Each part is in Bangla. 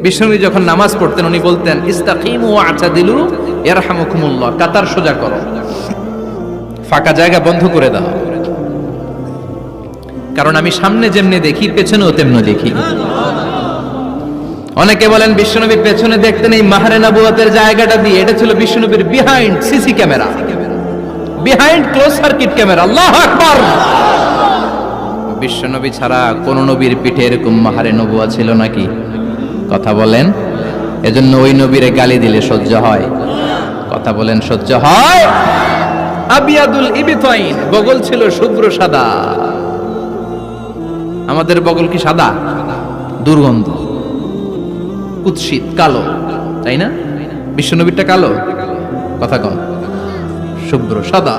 বিষ্ণুবী যখন নামাজ পড়তেন, উনি বলতেন, ইস্তাকিম ও আচা দিলু ইয়ারহামুকুমুল্লাহ, কাতার সোজা করো। ফাঁকা জায়গা বন্ধ করে দাও। কারণ আমি সামনে যেমনি দেখি, পেছনেও তেমনি দেখি। অনেকে বলেন বিশ্বনবী পেছনে দেখতেন এই মাহারে নবুয়তের জায়গাটা দিয়ে। এটা ছিল বিশ্বনবীর behind CC camera behind close circuit camera আল্লাহ আকবার! বিশ্বনবী ছাড়া কোন নবীর পিঠে এরকম মাহারে নবুয়া ছিল নাকি? কথা বলেন। এজন্য ওই নবীরে গালি দিলে সহ্য হয়। কথা বলেন, সহ্য হয়। আবিয়াদুল ইবিতাইন, বগল ছিল শুভ্র সাদা। আমাদের বগল কি সাদা? দুর্গন্ধ। কুৎসিত, কালো, তাই না? বিশ্বনবীরটা কালো? কথা কন। শুভ্র সাদা।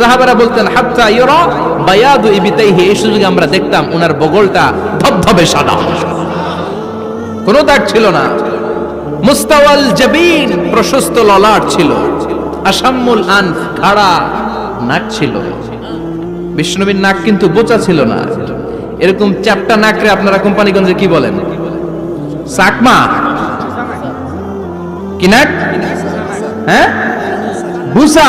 সাহাবারা বলতেন, হাত্তা ইয়রা বায়াদু ইবিতাইহি। এই সুযোগে আমরা দেখতাম ওনার বগলটা ধবধবে সাদা। কোনো দাগ ছিল না। মুস্তাওয়াল জাবিন প্রশস্ত ললাট ছিল। আসাম্মুল আন খাড়া নাক ছিল। বিষ্ণুবীর নাক কিন্তু বোচা ছিল না। এরকম চারটা নাকরে আপনারা কোম্পানিগঞ্জে কি বলেন? চাকমা কি নাক? হ্যাঁ? বুসা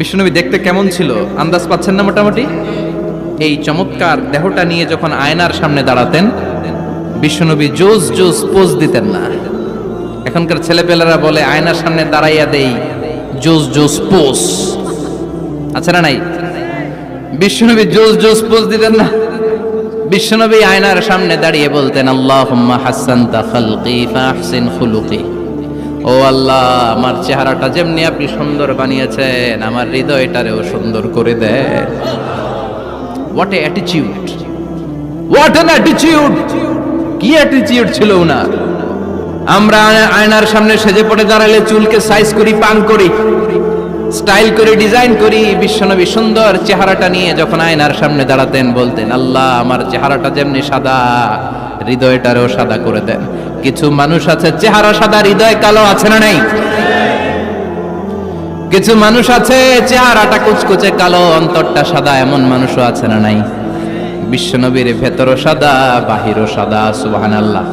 বিশ্বনবী দেখতে কেমন ছিল? আন্দাজ পাচ্ছেন না মোটামুটি? এই চমৎকার দেহটা নিয়ে যখন আয়নার সামনে দাঁড়াতেন বিশ্বনবী জোস জোস পোজ দিতেন না। এখনকার ছেলেপেলেরা বলে, আয়নার সামনে দাঁড়াইয়া দেই, জোস জোস পোজ। আছে না নাই? বিশ্বনবী জোস জোস পোজ দিতেন না। বিশ্বনবী আয়নার সামনে দাঁড়িয়ে বলতেন, আল্লাহুম্মা হাসানতা খালকি ফাহসিন খুলুকি। ও আল্লাহ, আমার চেহারাটা যেমনি আপনি সুন্দর বানিয়েছেন, আমার হৃদয়টারেও সুন্দর করে দেন what a attitude what an attitude কি অ্যাটিটিউড ছিল ওনার? আমরা আয়নার সামনে সেজে পড়ে দাঁড়ালে চুলকে সাইজ করি, পান করি স্টাইল করে ডিজাইন করি, বিশ্বনবী সুন্দর চেহারাটা নিয়ে যখন আয়নার সামনে দাঁড়াতেন বলতেন, আল্লাহ, আমার চেহারাটা যেমনি সাদা, হৃদয়টারেও সাদা করে দেন। কিছু মানুষ আছে, চেহারা সাদা, হৃদয় কালো, আছে না নাই? কিছু মানুষ আছে, চেহারাটা কুচকুচে কালো, অন্তরটা সাদা, এমন মানুষও আছে না নাই? বিশ্বনবীর ভেতরও সাদা, বাহিরও সাদা সুবহান আল্লাহ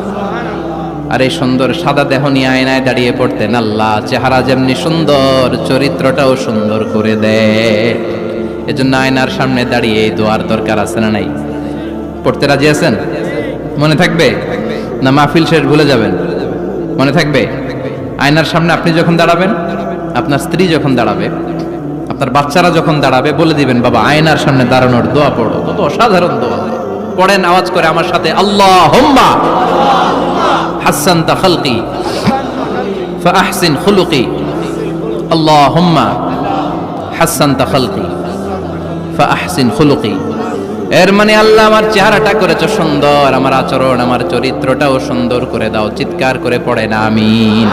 আর এই সুন্দর সাদা দেহ নিয়ে আয়নায় দাঁড়িয়ে পড়তেন আল্লাহ চেহারা যেমনি সুন্দর, চরিত্রটাও সুন্দর করে দেয়। এজন্য আয়নার সামনে দাঁড়িয়ে দোয়ার দরকার আছে না নাই? পড়তে রাজি আছেন? মনে থাকবে? না মাহফিল শেষ ভুলে যাবেন? মনে থাকবে? আয়নার সামনে আপনি যখন দাঁড়াবেন, আপনার স্ত্রী যখন দাঁড়াবে, আপনার বাচ্চারা যখন দাঁড়াবে, বলে দিবেন, বাবা, আয়নার সামনে দাঁড়ানোর দোয়া পড়ো। কত অসাধারণ দোয়া। পড়েন, আওয়াজ করে আমার সাথে আল্লাহ হোম্মা হাসান তাহলকি আহসিন খুলুকি। আল্লাহ হোম্মা হাসান তাহলকি আহসিন খুলুকি। এর মানে আল্লাহ আমার চেহারাটা করেছ সুন্দর, আমার আচরণ, আমার চরিত্রটাও সুন্দর করে দাও, চিৎকার করে পড়ে না, আমিন।